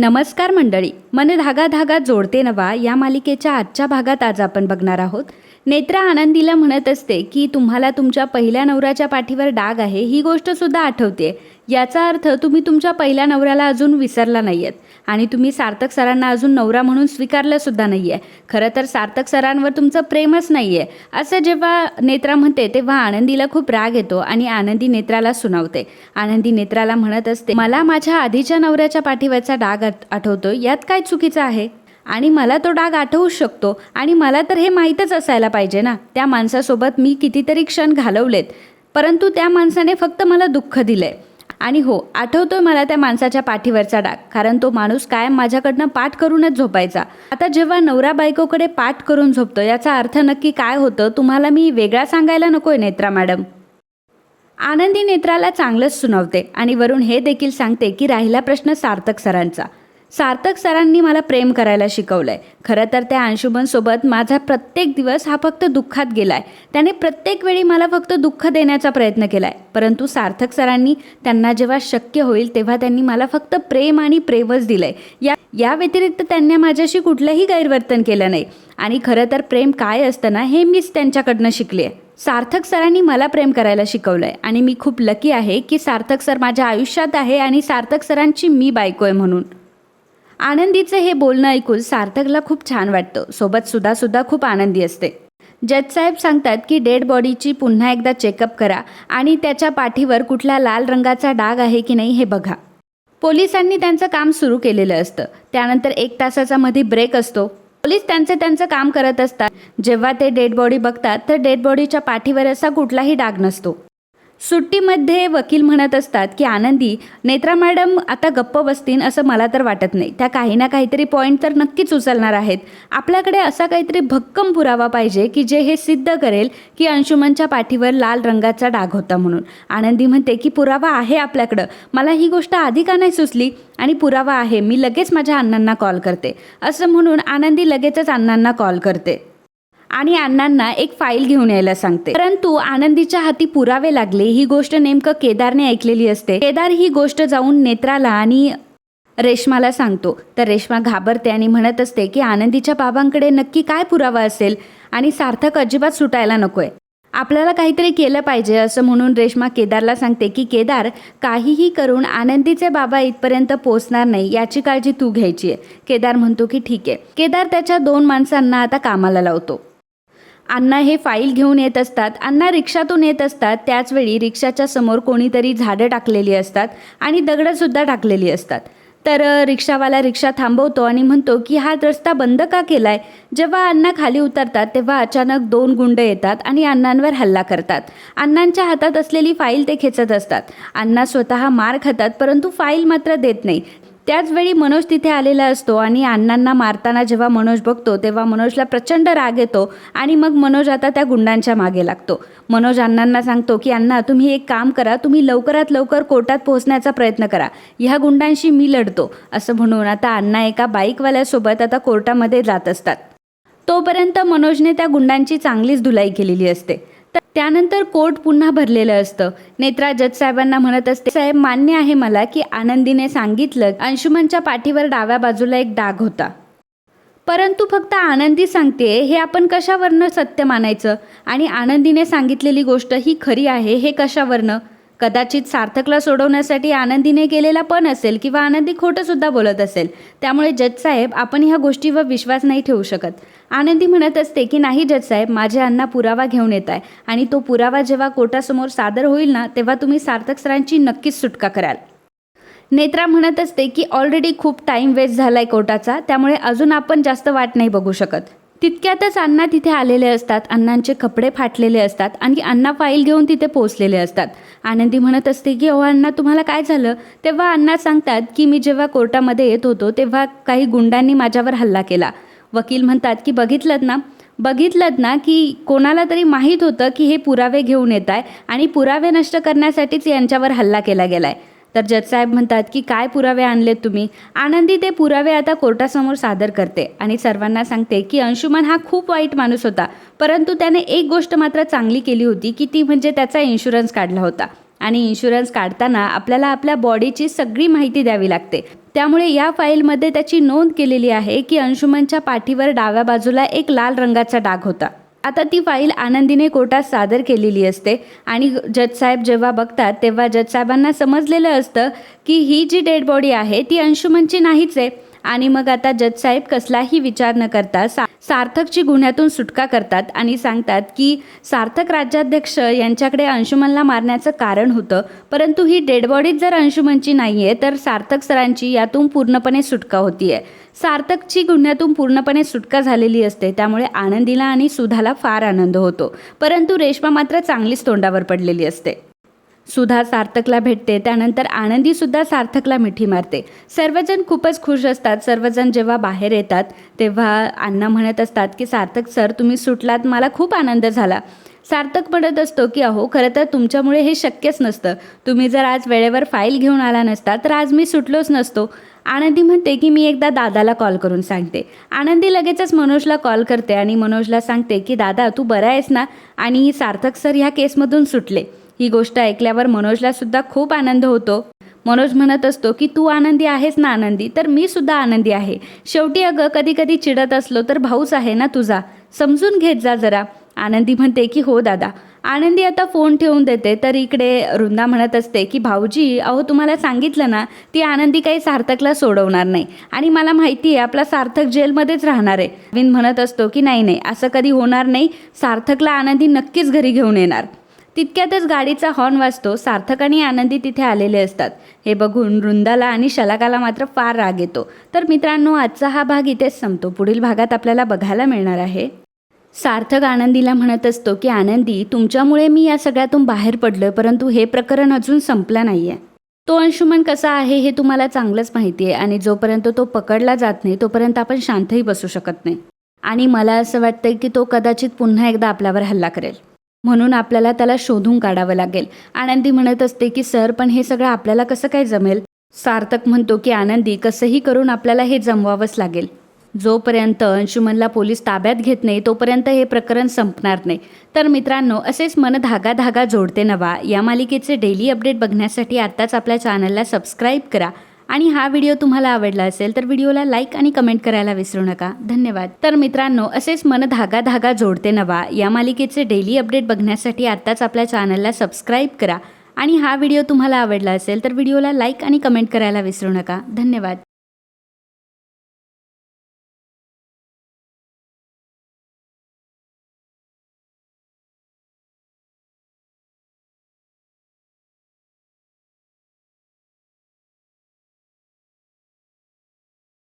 नमस्कार मंडळी. मन धागा धागा जोडते नवा या मालिकेच्या आजच्या भागात आज आपण बघणार आहोत. नेत्रा आनंदीला म्हणत असते की तुम्हाला तुमच्या पहिल्या नवऱ्याच्या पाठीवर डाग आहे ही गोष्ट सुद्धा आठवते याचा अर्थ तुम्ही तुमच्या पहिल्या नवऱ्याला अजून विसरला नाही आहेत आणि तुम्ही सार्थक सरांना अजून नवरा म्हणून स्वीकारलंसुद्धा नाही आहे खरं तर सार्थक सरांवर तुमचं प्रेमच नाही आहे असं जेव्हा नेत्रा म्हणते तेव्हा आनंदीला खूप राग येतो आणि आनंदी नेत्राला सुनावते. आनंदी नेत्राला म्हणत असते मला माझ्या आधीच्या नवऱ्याच्या पाठीवरचा डाग आठवतो यात काय चुकीचं आहे? आणि मला तो डाग आठवूच शकतो. आणि मला तर हे माहीतच असायला पाहिजे ना. त्या माणसासोबत मी कितीतरी क्षण घालवलेत. परंतु त्या माणसाने फक्त मला दुःख दिलंय. आणि हो आठवतोय मला त्या माणसाच्या पाठीवरचा डाग कारण तो माणूस कायम माझ्याकडनं पाठ करूनच झोपायचा. आता जेव्हा नवरा बायकोकडे पाठ करून झोपतो याचा अर्थ नक्की काय होतं तुम्हाला मी वेगळा सांगायला नकोय नेत्रा मॅडम. आनंदी नेत्राला चांगलंच सुनावते आणि वरून हे देखील सांगते की राहिला प्रश्न सार्थक सरांचा. सार्थक सरांनी मला प्रेम करायला शिकवलंय. खरं तर त्या अंशुमनसोबत माझा प्रत्येक दिवस हा फक्त दुःखात गेलाय. त्याने प्रत्येक वेळी मला फक्त दुःख देण्याचा प्रयत्न केला आहे परंतु सार्थक सरांनी त्यांना जेव्हा शक्य होईल तेव्हा त्यांनी मला फक्त प्रेम आणि प्रेमच दिलंय. या या व्यतिरिक्त त्यांनी माझ्याशी कुठलंही गैरवर्तन केलं नाही. आणि खरं तर प्रेम काय असतं ना हे मीच त्यांच्याकडनं शिकले आहे सार्थक सरांनी मला प्रेम करायला शिकवलंय. आणि मी खूप लकी आहे की सार्थक सर माझ्या आयुष्यात आहे आणि सार्थक सरांची मी बायको आहे म्हणून. आनंदीचं हे बोलणं ऐकून सार्थकला खूप छान वाटतं. सोबत सुद्धा सुद्धा खूप आनंदी असते. जज साहेब सांगतात की डेड बॉडीची पुन्हा एकदा चेकअप करा आणि त्याच्या पाठीवर कुठला लाल रंगाचा डाग आहे की नाही हे बघा. पोलिसांनी त्यांचं काम सुरू केलेलं असतं. त्यानंतर एक तासाचा मध्ये ब्रेक असतो. पोलीस त्यांचं त्यांचं काम करत असतात. जेव्हा ते डेड बॉडी बघतात तर डेड बॉडीच्या पाठीवर असा कुठलाही डाग नसतो. सुट्टीमध्ये वकील म्हणत असतात की आनंदी नेत्रा मॅडम आता गप्प बसतील असं मला तर वाटत नाही. त्या काही ना काहीतरी पॉईंट तर नक्कीच उचलणार आहेत. आपल्याकडे असा काहीतरी भक्कम पुरावा पाहिजे की जे हे सिद्ध करेल की अंशुमनच्या पाठीवर लाल रंगाचा डाग होता म्हणून. आनंदी म्हणते की पुरावा आहे आपल्याकडं. मला ही गोष्ट आधी का नाही सुचली? आणि पुरावा आहे. मी लगेच माझ्या अण्णांना कॉल करते. असं म्हणून आनंदी लगेचच अण्णांना कॉल करते. आणि अण्णांना एक फाईल घेऊन यायला सांगते. परंतु आनंदीच्या हाती पुरावे लागले ही गोष्ट नेमकं केदारने ऐकलेली असते. केदार ही गोष्ट जाऊन नेत्राला आणि रेश्माला सांगतो. तर रेश्मा घाबरते आणि म्हणत असते की आनंदीच्या बाबांकडे नक्की काय पुरावा असेल आणि सार्थक अजिबात सुटायला नकोय. आपल्याला काहीतरी केलं पाहिजे असं म्हणून रेश्मा केदारला सांगते की केदार काहीही करून आनंदीचे बाबा इथपर्यंत पोचणार नाही याची काळजी तू घ्यायची आहे केदार म्हणतो की ठीक आहे. केदार त्याच्या दोन माणसांना आता कामाला लावतो. अण्णा हे फाईल घेऊन येत असतात अण्णा रिक्षातून येत असतात त्याचवेळी रिक्षाच्या समोर कोणीतरी झाडं टाकलेली असतात आणि दगडंसुद्धा टाकलेली असतात. तर रिक्षावाला रिक्षा थांबवतो आणि म्हणतो की हा रस्ता बंद का केलाय? जेव्हा अण्णा खाली उतरतात तेव्हा अचानक दोन गुंड येतात आणि अण्णांवर हल्ला करतात. अण्णांच्या हातात असलेली फाईल ते खेचत असतात. अण्णा स्वतः मार खातात परंतु फाईल मात्र देत नाही. त्याचवेळी मनोज तिथे आलेला असतो आणि अण्णांना मारताना जेव्हा मनोज बघतो तेव्हा मनोजला प्रचंड राग येतो आणि मग मनोज आता त्या गुंडांच्या मागे लागतो. मनोज अण्णांना सांगतो की अण्णा तुम्ही एक काम करा तुम्ही लवकरात लवकर कोर्टात पोहोचण्याचा प्रयत्न करा. ह्या गुंडांशी मी लढतो. असं म्हणून आता अण्णा एका बाईकवाल्यासोबत आता कोर्टामध्ये जात असतात. तोपर्यंत मनोजने त्या गुंडांची चांगलीच धुलाई केलेली असते. त्यानंतर कोर्ट पुन्हा भरलेलं असतं. नेत्रा जज साहेबांना म्हणत असते साहेब मान्य आहे मला की आनंदीने सांगितलं अंशुमनच्या पाठीवर डाव्या बाजूला एक डाग होता. परंतु फक्त आनंदी सांगते हे आपण कशावरनं सत्य मानायचं? आणि आनंदीने सांगितलेली गोष्ट ही खरी आहे हे कशावरनं? कदाचित सार्थकला सोडवण्यासाठी आनंदीने केलेला पण असेल किंवा आनंदी खोटंसुद्धा बोलत असेल. त्यामुळे जजसाहेब आपण ह्या गोष्टीवर विश्वास नाही ठेवू शकत. आनंदी म्हणत असते की नाही जजसाहेब माझे अण्णा पुरावा घेऊन येत आहे आणि तो पुरावा जेव्हा कोर्टासमोर सादर होईल ना तेव्हा तुम्ही सार्थक सरांची नक्कीच सुटका कराल. नेत्रा म्हणत असते की ऑलरेडी खूप टाईम वेस्ट झाला आहे कोर्टाचा त्यामुळे अजून आपण जास्त वाट नाही बघू शकत. तितक्यातच अण्णा तिथे आलेले असतात. अण्णांचे कपडे फाटलेले असतात आणि अण्णा फाईल घेऊन तिथे पोचलेले असतात. आनंदी म्हणत असते की अहो अण्णा तुम्हाला काय झालं? तेव्हा अण्णा सांगतात की मी जेव्हा कोर्टामध्ये येत होतो तेव्हा काही गुंडांनी माझ्यावर हल्ला केला. वकील म्हणतात की बघितलं ना? बघितलं ना की कोणाला तरी माहीत होतं की हे पुरावे घेऊन येत आहे आणि पुरावे नष्ट करण्यासाठीच यांच्यावर हल्ला केला गेलाय. तर जजसाहेब म्हणतात की काय पुरावे आणलेत तुम्ही? आनंदी ते पुरावे आता कोर्टासमोर सादर करते. आणि सर्वांना सांगते की अंशुमन हा खूप वाईट माणूस होता. परंतु त्याने एक गोष्ट मात्र चांगली केली होती की ती म्हणजे त्याचा इन्शुरन्स काढला होता. आणि इन्शुरन्स काढताना आपल्याला आपल्या बॉडीची सगळी माहिती द्यावी लागते. त्यामुळे या फाईलमध्ये त्याची नोंद केलेली आहे की अंशुमनच्या पाठीवर डाव्या बाजूला एक लाल रंगाचा डाग होता. आता ती फाईल आनंदीने कोर्टात सादर केलेली असते. आणि जजसाहेब जेव्हा बघतात तेव्हा जजसाहेबांना समजलेलं असतं की ही जी डेड बॉडी आहे ती अंशुमनची नाहीच आहे. आणि मग आता जज साहेब कसलाही विचार न करता सा सार्थकची गुन्ह्यातून सुटका करतात आणि सांगतात की सार्थक राज्याध्यक्ष यांच्याकडे अंशुमनला मारण्याचं कारण होतं परंतु ही डेडबॉडीज जर अंशुमनची नाही आहे तर सार्थक सरांची यातून पूर्णपणे सुटका होतीये. सार्थकची गुन्ह्यातून पूर्णपणे सुटका झालेली असते त्यामुळे आनंदीला आणि सुधाला फार आनंद होतो परंतु रेश्मा मात्र चांगलीच तोंडावर पडलेली असते. सुधा सार्थकला भेटते. त्यानंतर आनंदीसुद्धा सार्थकला मिठी मारते. सर्वजण खूपच खुश असतात. सर्वजण जेव्हा बाहेर येतात तेव्हा अण्णा म्हणत असतात की सार्थक सर तुम्ही सुटलात. मला खूप आनंद झाला. सार्थक म्हणत असतो की अहो खरं तर तुमच्यामुळे हे शक्यच नसतं. तुम्ही जर आज वेळेवर फाईल घेऊन आला नसता तर आज मी सुटलोच नसतो. आनंदी म्हणते की मी एकदा दादाला कॉल करून सांगते. आनंदी लगेचच मनोजला कॉल करते आणि मनोजला सांगते की दादा तू बरा आहेस ना? आणि सार्थक सर ह्या केसमधून सुटले. ही गोष्ट ऐकल्यावर मनोजला सुद्धा खूप आनंद होतो. मनोज म्हणत असतो की तू आनंदी आहेस ना आनंदी? तर मी सुद्धा आनंदी आहे. शेवटी अगं कधी कधी चिडत असलो तर भाऊच आहे ना तुझा. समजून घेत जा जरा. आनंदी म्हणते की हो दादा. आनंदी आता फोन ठेवून देते. तर इकडे वृंदा म्हणत असते की भाऊजी अहो तुम्हाला सांगितलं ना ती आनंदी काही सार्थकला सोडवणार नाही. आणि मला माहिती आहे आपला सार्थक जेलमध्येच राहणार आहे. विन म्हणत असतो की नाही नाही असं कधी होणार नाही. सार्थकला आनंदी नक्कीच घरी घेऊन येणार. तितक्यातच गाडीचा हॉर्न वाजतो. सार्थक आणि आनंदी तिथे आलेले असतात. हे बघून वृंदाला आणि शलाकाला मात्र फार राग येतो. तर मित्रांनो आजचा हा भाग इथेच संपतो. पुढील भागात आपल्याला बघायला मिळणार आहे. सार्थक आनंदीला म्हणत असतो की आनंदी तुमच्यामुळे मी या सगळ्यातून बाहेर पडलोय परंतु हे प्रकरण अजून संपलं नाही आहे तो अंशुमन कसा आहे हे तुम्हाला चांगलंच माहिती आहे आणि जोपर्यंत तो पकडला जात नाही तोपर्यंत आपण शांतही बसू शकत नाही. आणि मला असं वाटतं की तो कदाचित पुन्हा एकदा आपल्यावर हल्ला करेल. म्हणून आपल्याला त्याला शोधून काढावं लागेल. आनंदी म्हणत असते की सर पण हे सगळं आपल्याला कसं काय जमेल? सार्थक म्हणतो की आनंदी कसंही करून आपल्याला हे जमवावंच लागेल. जोपर्यंत अंशुमनला पोलीस ताब्यात घेत नाही तोपर्यंत हे प्रकरण संपणार नाही. तर मित्रांनो असेच मन धागा धागा जोडते नवा या मालिकेचे डेली अपडेट बघण्यासाठी आत्ताच आपल्या चॅनलला सबस्क्राईब करा. आणि हा व्हिडिओ तुम्हाला आवडला असेल तर व्हिडिओला लाईक आणि कमेंट करायला विसरू नका. धन्यवाद. तर मित्रांनो असेच मन धागा धागा जोडते नवा. या मालिकेचे डेली अपडेट बघण्यासाठी आत्ताच आपल्या चॅनलला सबस्क्राईब करा. आणि हा व्हिडिओ तुम्हाला आवडला असेल तर व्हिडिओला लाईक आणि कमेंट करायला विसरू नका. धन्यवाद.